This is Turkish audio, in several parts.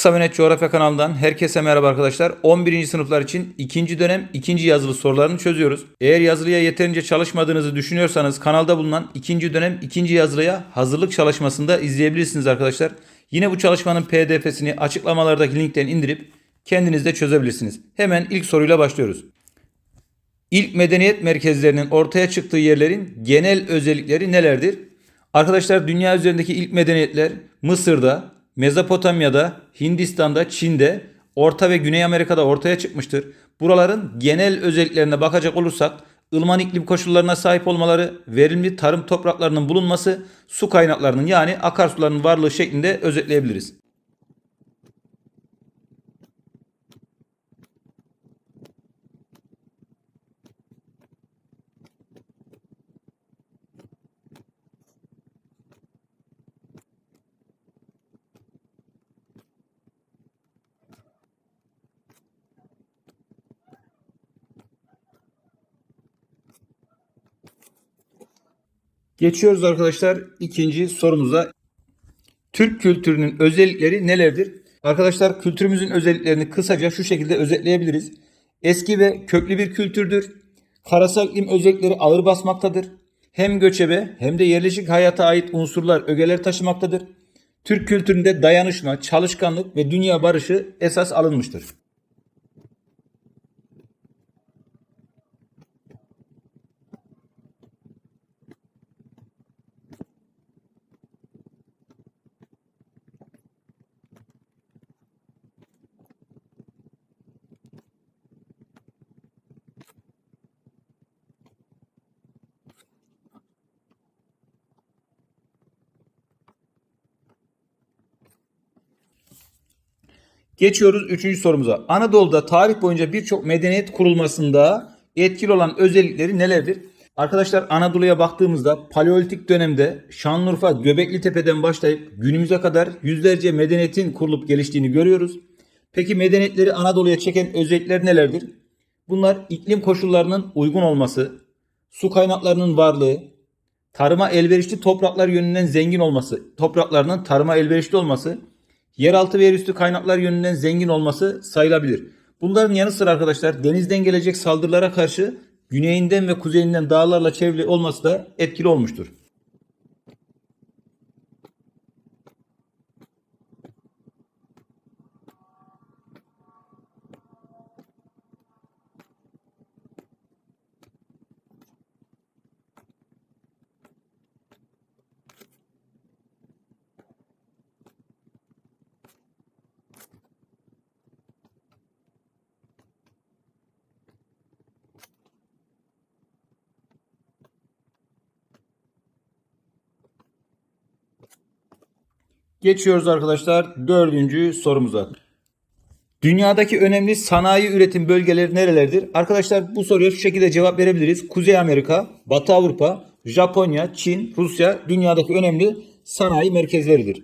Kısa ve Coğrafya kanalından herkese merhaba arkadaşlar. 11. sınıflar için ikinci dönem ikinci yazılı sorularını çözüyoruz. Eğer yazılıya yeterince çalışmadığınızı düşünüyorsanız kanalda bulunan ikinci dönem ikinci yazılıya hazırlık çalışmasında izleyebilirsiniz arkadaşlar. Yine bu çalışmanın pdf'sini açıklamalardaki linkten indirip kendiniz de çözebilirsiniz. Hemen ilk soruyla başlıyoruz. İlk medeniyet merkezlerinin ortaya çıktığı yerlerin genel özellikleri nelerdir? Arkadaşlar dünya üzerindeki ilk medeniyetler Mısır'da, Mezopotamya'da, Hindistan'da, Çin'de, Orta ve Güney Amerika'da ortaya çıkmıştır. Buraların genel özelliklerine bakacak olursak ılıman iklim koşullarına sahip olmaları, verimli tarım topraklarının bulunması, su kaynaklarının yani akarsuların varlığı şeklinde özetleyebiliriz. Geçiyoruz arkadaşlar ikinci sorumuza. Türk kültürünün özellikleri nelerdir? Arkadaşlar kültürümüzün özelliklerini kısaca şu şekilde özetleyebiliriz. Eski ve köklü bir kültürdür. Karasal iklim özellikleri ağır basmaktadır. Hem göçebe hem de yerleşik hayata ait unsurlar, ögeler taşımaktadır. Türk kültüründe dayanışma, çalışkanlık ve dünya barışı esas alınmıştır. Geçiyoruz üçüncü sorumuza. Anadolu'da tarih boyunca birçok medeniyet kurulmasında etkili olan özellikleri nelerdir? Arkadaşlar Anadolu'ya baktığımızda Paleolitik dönemde Şanlıurfa, Göbekli Tepe'den başlayıp günümüze kadar yüzlerce medeniyetin kurulup geliştiğini görüyoruz. Peki medeniyetleri Anadolu'ya çeken özellikler nelerdir? Bunlar iklim koşullarının uygun olması, su kaynaklarının varlığı, tarıma elverişli topraklar yönünden zengin olması, topraklarının tarıma elverişli olması, yeraltı ve yerüstü kaynaklar yönünden zengin olması sayılabilir. Bunların yanı sıra arkadaşlar denizden gelecek saldırılara karşı güneyinden ve kuzeyinden dağlarla çevrili olması da etkili olmuştur. Geçiyoruz arkadaşlar dördüncü sorumuza. Dünyadaki önemli sanayi üretim bölgeleri nerelerdir? Arkadaşlar bu soruya şu şekilde cevap verebiliriz. Kuzey Amerika, Batı Avrupa, Japonya, Çin, Rusya dünyadaki önemli sanayi merkezleridir.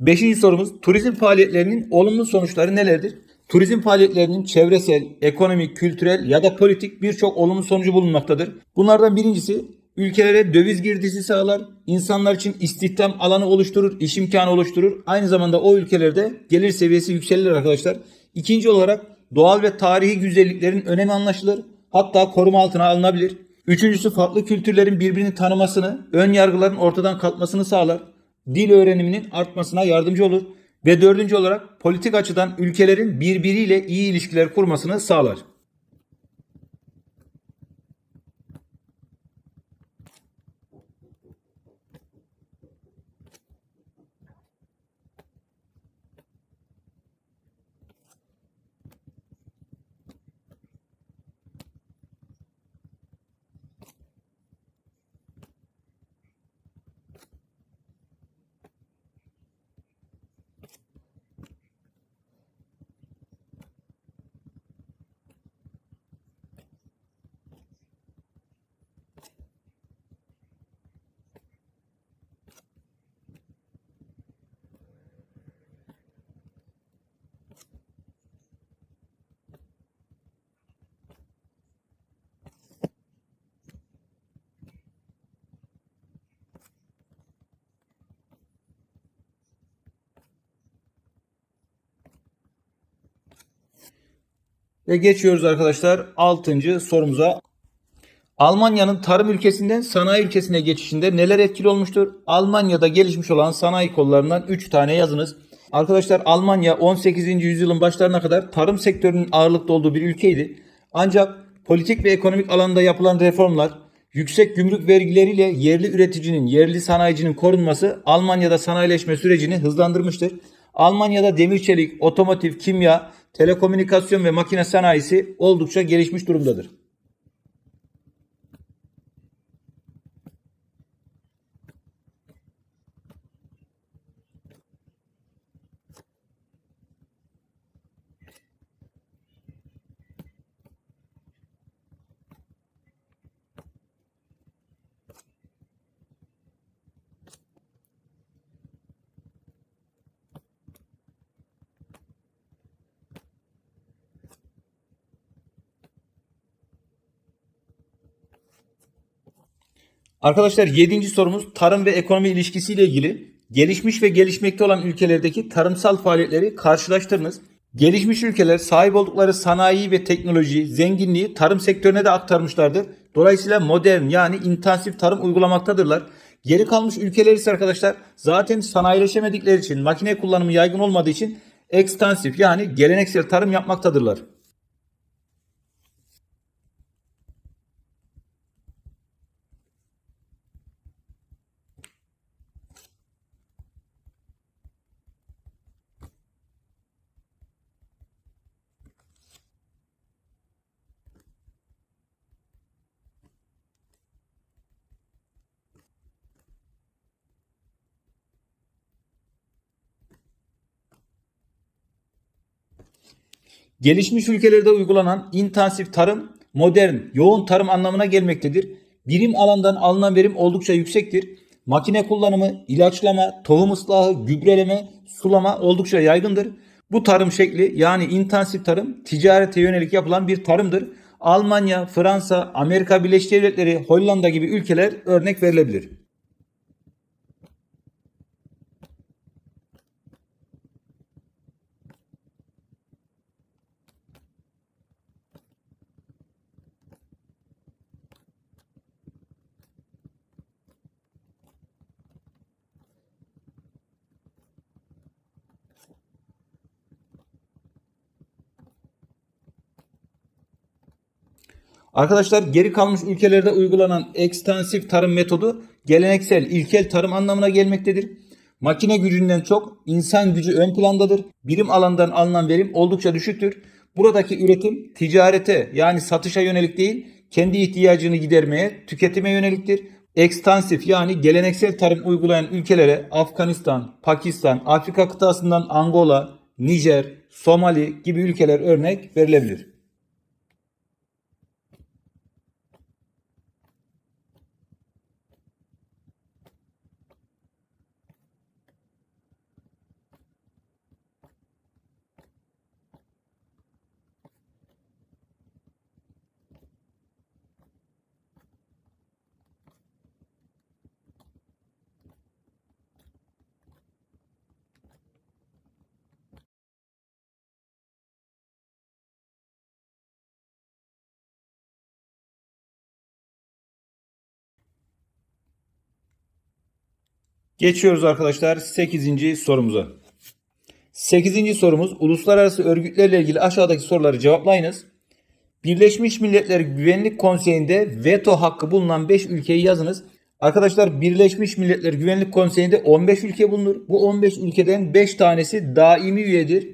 Beşinci sorumuz turizm faaliyetlerinin olumlu sonuçları nelerdir? Turizm faaliyetlerinin çevresel, ekonomik, kültürel ya da politik birçok olumlu sonucu bulunmaktadır. Bunlardan birincisi ülkelere döviz girdisi sağlar, insanlar için istihdam alanı oluşturur, iş imkanı oluşturur. Aynı zamanda o ülkelerde gelir seviyesi yükselir arkadaşlar. İkinci olarak doğal ve tarihi güzelliklerin önemi anlaşılır. Hatta koruma altına alınabilir. Üçüncüsü farklı kültürlerin birbirini tanımasını, ön yargıların ortadan kalkmasını sağlar dil öğreniminin artmasına yardımcı olur ve dördüncü olarak politik açıdan ülkelerin birbiriyle iyi ilişkiler kurmasını sağlar. Ve geçiyoruz arkadaşlar 6. sorumuza. Almanya'nın tarım ülkesinden sanayi ülkesine geçişinde neler etkili olmuştur? Almanya'da gelişmiş olan sanayi kollarından 3 tane yazınız. Arkadaşlar Almanya 18. yüzyılın başlarına kadar tarım sektörünün ağırlıkta olduğu bir ülkeydi. Ancak politik ve ekonomik alanda yapılan reformlar, yüksek gümrük vergileriyle yerli üreticinin, yerli sanayicinin korunması Almanya'da sanayileşme sürecini hızlandırmıştır. Almanya'da demir çelik, otomotiv, kimya, telekomünikasyon ve makine sanayisi oldukça gelişmiş durumdadır. Arkadaşlar 7. sorumuz tarım ve ekonomi ilişkisiyle ilgili. Gelişmiş ve gelişmekte olan ülkelerdeki tarımsal faaliyetleri karşılaştırınız. Gelişmiş ülkeler sahip oldukları sanayi ve teknoloji, zenginliği tarım sektörüne de aktarmışlardır. Dolayısıyla modern yani intensif tarım uygulamaktadırlar. Geri kalmış ülkeler ise arkadaşlar zaten sanayileşemedikleri için, makine kullanımı yaygın olmadığı için ekstansif yani geleneksel tarım yapmaktadırlar. Gelişmiş ülkelerde uygulanan intensif tarım modern, yoğun tarım anlamına gelmektedir. Birim alandan alınan verim oldukça yüksektir. Makine kullanımı, ilaçlama, tohum ıslahı, gübreleme, sulama oldukça yaygındır. Bu tarım şekli yani intensif tarım ticarete yönelik yapılan bir tarımdır. Almanya, Fransa, Amerika Birleşik Devletleri, Hollanda gibi ülkeler örnek verilebilir. Arkadaşlar geri kalmış ülkelerde uygulanan ekstensif tarım metodu geleneksel ilkel tarım anlamına gelmektedir. Makine gücünden çok insan gücü ön plandadır. Birim alandan alınan verim oldukça düşüktür. Buradaki üretim ticarete yani satışa yönelik değil, kendi ihtiyacını gidermeye, tüketime yöneliktir. Ekstansif yani geleneksel tarım uygulayan ülkelere Afganistan, Pakistan, Afrika kıtasından Angola, Nijer, Somali gibi ülkeler örnek verilebilir. Geçiyoruz arkadaşlar 8. sorumuza. 8. sorumuz uluslararası örgütlerle ilgili aşağıdaki soruları cevaplayınız. Birleşmiş Milletler Güvenlik Konseyi'nde veto hakkı bulunan 5 ülkeyi yazınız. Arkadaşlar Birleşmiş Milletler Güvenlik Konseyi'nde 15 ülke bulunur. Bu 15 ülkeden 5 tanesi daimi üyedir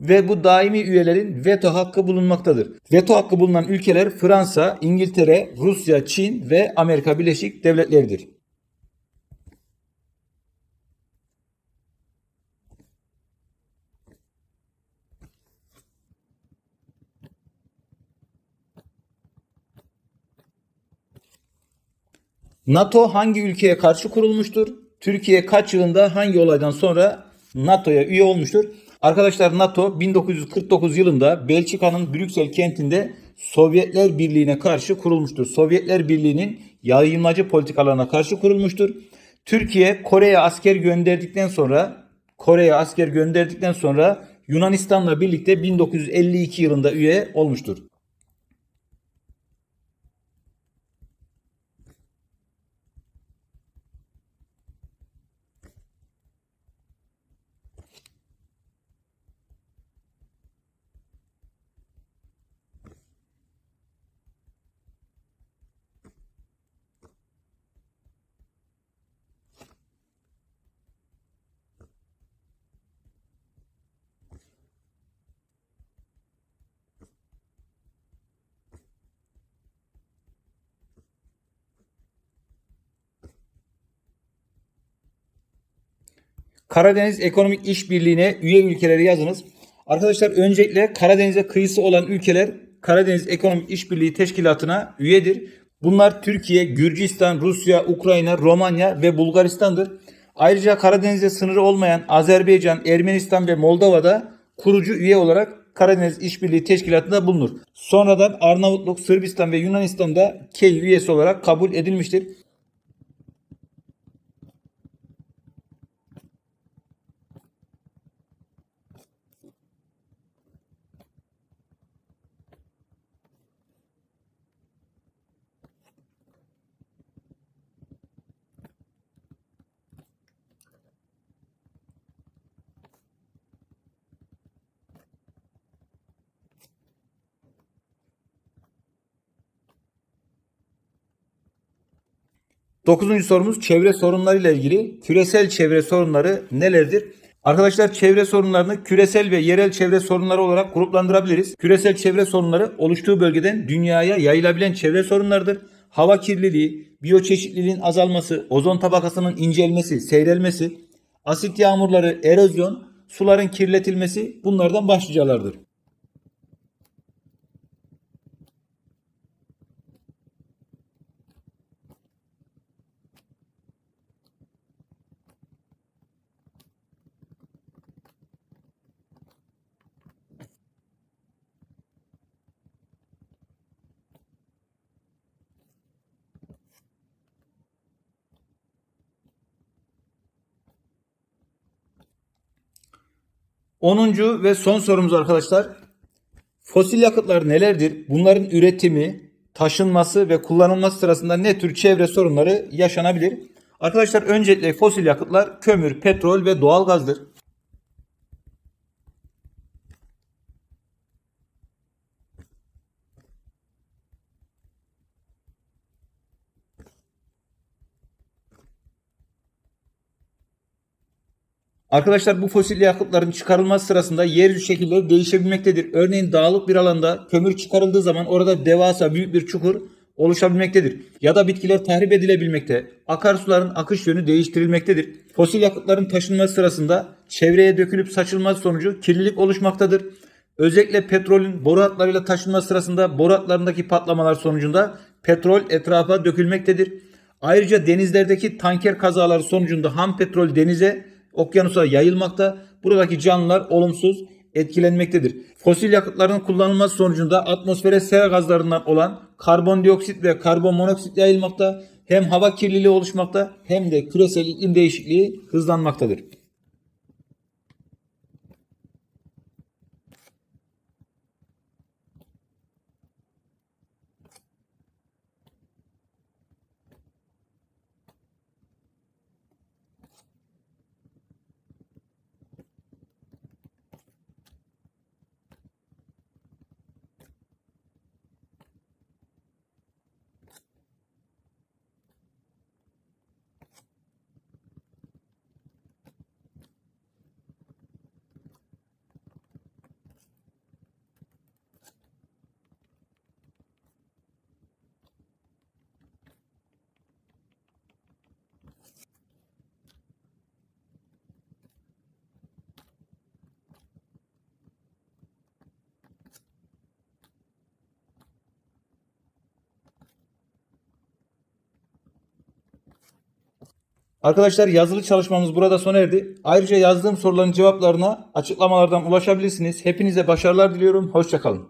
ve bu daimi üyelerin veto hakkı bulunmaktadır. Veto hakkı bulunan ülkeler Fransa, İngiltere, Rusya, Çin ve Amerika Birleşik Devletleri'dir. NATO hangi ülkeye karşı kurulmuştur? Türkiye kaç yılında hangi olaydan sonra NATO'ya üye olmuştur? Arkadaşlar NATO 1949 yılında Belçika'nın Brüksel kentinde Sovyetler Birliği'ne karşı kurulmuştur. Sovyetler Birliği'nin yayılmacı politikalarına karşı kurulmuştur. Türkiye Kore'ye asker gönderdikten sonra Kore'ye asker gönderdikten sonra Yunanistan'la birlikte 1952 yılında üye olmuştur. Karadeniz Ekonomik İşbirliği'ne üye ülkeleri yazınız. Arkadaşlar öncelikle Karadeniz'e kıyısı olan ülkeler Karadeniz Ekonomik İşbirliği Teşkilatı'na üyedir. Bunlar Türkiye, Gürcistan, Rusya, Ukrayna, Romanya ve Bulgaristan'dır. Ayrıca Karadeniz'e sınırı olmayan Azerbaycan, Ermenistan ve Moldova'da kurucu üye olarak Karadeniz İşbirliği Teşkilatı'nda bulunur. Sonradan Arnavutluk, Sırbistan ve Yunanistan'da KEY üyesi olarak kabul edilmiştir. Dokuzuncu sorumuz çevre sorunlarıyla ilgili. Küresel çevre sorunları nelerdir? Arkadaşlar çevre sorunlarını küresel ve yerel çevre sorunları olarak gruplandırabiliriz. Küresel çevre sorunları oluştuğu bölgeden dünyaya yayılabilen çevre sorunlarıdır. Hava kirliliği, biyoçeşitliliğin azalması, ozon tabakasının incelmesi, seyrelmesi, asit yağmurları, erozyon, suların kirletilmesi bunlardan başlıcalardır. Onuncu ve son sorumuz arkadaşlar. Fosil yakıtlar nelerdir? Bunların üretimi, taşınması ve kullanılması sırasında ne tür çevre sorunları yaşanabilir? Arkadaşlar öncelikle fosil yakıtlar kömür, petrol ve doğalgazdır. Arkadaşlar bu fosil yakıtların çıkarılması sırasında yeryüzü şekilleri değişebilmektedir. Örneğin dağlık bir alanda kömür çıkarıldığı zaman orada devasa büyük bir çukur oluşabilmektedir. Ya da bitkiler tahrip edilebilmekte. Akarsuların akış yönü değiştirilmektedir. Fosil yakıtların taşınması sırasında çevreye dökülüp saçılması sonucu kirlilik oluşmaktadır. Özellikle petrolün boru hatlarıyla taşınması sırasında boru hatlarındaki patlamalar sonucunda petrol etrafa dökülmektedir. Ayrıca denizlerdeki tanker kazaları sonucunda ham petrol denize okyanusa yayılmakta. Buradaki canlılar olumsuz etkilenmektedir. Fosil yakıtların kullanılması sonucunda atmosfere sera gazlarından olan karbondioksit ve karbon monoksit yayılmakta. Hem hava kirliliği oluşmakta hem de küresel iklim değişikliği hızlanmaktadır. Arkadaşlar yazılı çalışmamız burada sona erdi. Ayrıca yazdığım soruların cevaplarına açıklamalardan ulaşabilirsiniz. Hepinize başarılar diliyorum. Hoşçakalın.